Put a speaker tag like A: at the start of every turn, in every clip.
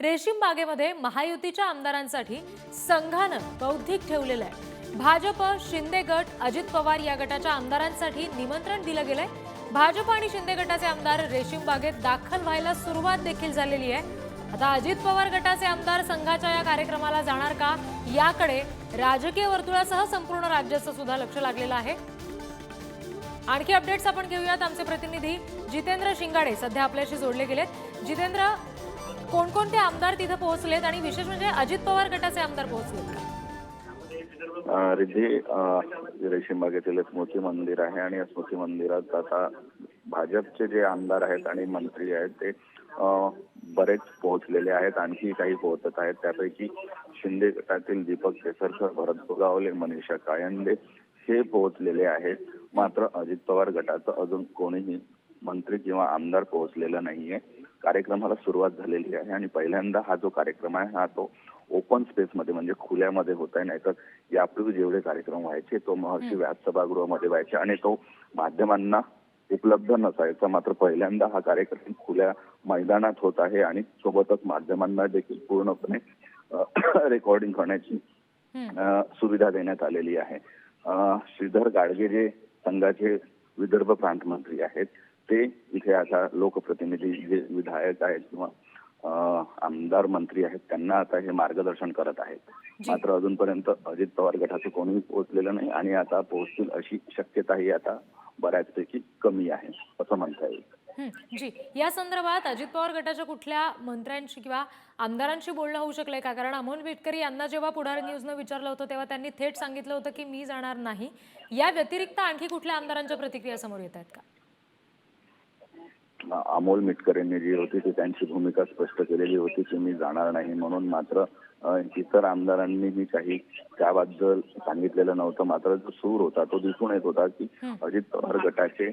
A: रेशीम बागेमध्ये महायुतीच्या आमदारांसाठी संघानं बौद्धिक ठेवलेलं आहे. भाजप शिंदे गट अजित पवार या गटाच्या आमदारांसाठी निमंत्रण दिलं गेलंय. भाजप आणि शिंदे गटाचे आमदार रेशीम बागेत दाखल व्हायला सुरुवात देखील झालेली आहे. आता अजित पवार गटाचे आमदार संघाच्या या कार्यक्रमाला जाणार का? याकडे राजकीय वर्तुळासह संपूर्ण राज्याचं सुद्धा लक्ष लागलेलं आहे. आणखी अपडेट्स आपण घेऊयात. आमचे प्रतिनिधी जितेंद्र शिंगाडे सध्या आपल्याशी जोडले गेलेत. जितेंद्र कोणकोणते आमदार तिथे पोहोचलेत आणि विशेष म्हणजे अजित पवार गटाचे आमदार पोहोचलेत
B: रिद्धी अ, रेशीम बागेतील स्मृती मंदिर आहे आणि या स्मृती मंदिरात आता भाजपचे जे आमदार आहेत आणि मंत्री आहेत ते बरेच पोहोचलेले आहेत आणखी काही पोहोचत आहेत. त्यापैकी शिंदे गटातील दीपक केसरकर भरत गोगावले मनीषा कायंदे हे पोहोचलेले आहेत. मात्र अजित पवार गटाचं अजून कोणीही मंत्री किंवा आमदार पोहोचलेलं नाहीये. कार्यक्रमाला सुरुवात झालेली आहे आणि पहिल्यांदा हा जो कार्यक्रम आहे हा तो ओपन स्पेसमध्ये म्हणजे खुल्यामध्ये होत आहे नाहीतर यापूर्वी जेवढे कार्यक्रम व्हायचे तो महर्षी व्यास सभागृहामध्ये व्हायचे आणि तो माध्यमांना उपलब्ध नसायचा. मात्र पहिल्यांदा हा कार्यक्रम खुल्या मैदानात होत आहे आणि सोबतच माध्यमांना देखील पूर्णपणे रेकॉर्डिंग करण्याची सुविधा देण्यात आलेली आहे. श्रीधर गाडगे जे संघाचे विदर्भ प्रांत मंत्री आहेत. ते इथे आता लोकप्रतिनिधी जे विधायक आहेत किंवा आमदार मंत्री आहेत त्यांना आता हे मार्गदर्शन करत आहेत. मात्र अजूनपर्यंत अजित पवार गटाचे कोणीही पोहोचलेलं नाही आणि आता पोहोचतील अशी शक्यताही आता बऱ्याचपैकी कमी आहे असं म्हणता येईल.
A: जी. या संदर्भात अजित पवार गटाच्या कुठल्या मंत्र्यांशी किंवा आमदारांशी बोलणं होऊ शकलंय का? कारण अमोल मिटकरी यांना जेव्हा पुढारी न्यूजनं विचारलं होतं तेव्हा त्यांनी थेट सांगितलं होतं की मी जाणार नाही. या व्यतिरिक्त आणखी कुठल्या आमदारांच्या प्रतिक्रिया समोर येत आहेत का?
B: अमोल मिटकर यांनी जी होती ती त्यांची भूमिका स्पष्ट केलेली होती की मी जाणार नाही. म्हणून मात्र इतर आमदारांनीही काही त्याबद्दल सांगितलेलं नव्हतं. मात्र जो सूर होता तो दिसून येत होता की अजित पवार गटाचे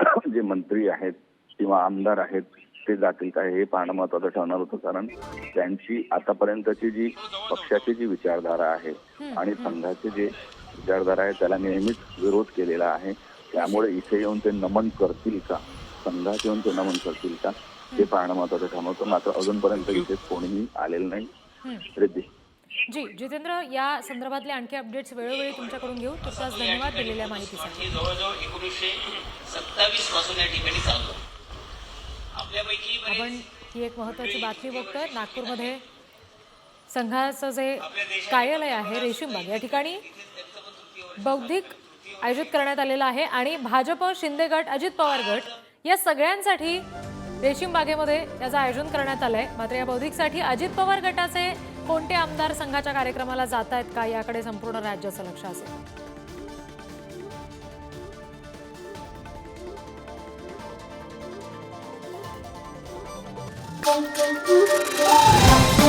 B: जे मंत्री आहेत किंवा आमदार आहेत ते जातील काय हे पाहणं महत्वाचं ठरणार होतं. कारण त्यांची आतापर्यंतची जी पक्षाची जी विचारधारा आहे आणि संघाचे जे विचारधारा आहे त्याला नेहमीच विरोध केलेला आहे. त्यामुळे इथे येऊन ते नमन करतील का? संघात येऊन ते नमन करतील का? हे पाहणं महत्वाचं ठरणार होतं मात्र अजूनपर्यंत इथे कोणीही आलेलं नाही. रिद्धी.
A: जी जितेंद्र या संदर्भातले आणखी अपडेट्स वेळोवेळी तुमच्याकडून घेऊ. तुमचाच धन्यवाद दिलेल्या माहितीसाठी.
C: जवळजवळ एकोणीसशे सत्तावीसपासून या ठिकाणी चालू. आपल्यापैकी
A: आपण ही एक महत्वाची बातमी बघतोय. नागपूरमध्ये संघाचं जे कार्यालय आहे रेशीमबाग या ठिकाणी बौद्धिक आयोजित करण्यात आलेलं आहे आणि भाजप शिंदे गट अजित पवार गट या सगळ्यांसाठी रेशीम बागेमध्ये याचं आयोजन करण्यात आलंय मात्र या बौद्धिकसाठी अजित पवार गटाचे कोणते आमदार संघाच्या कार्यक्रमाला जात आहेत का याकडे संपूर्ण राज्याचं लक्ष असेल
D: Thank you.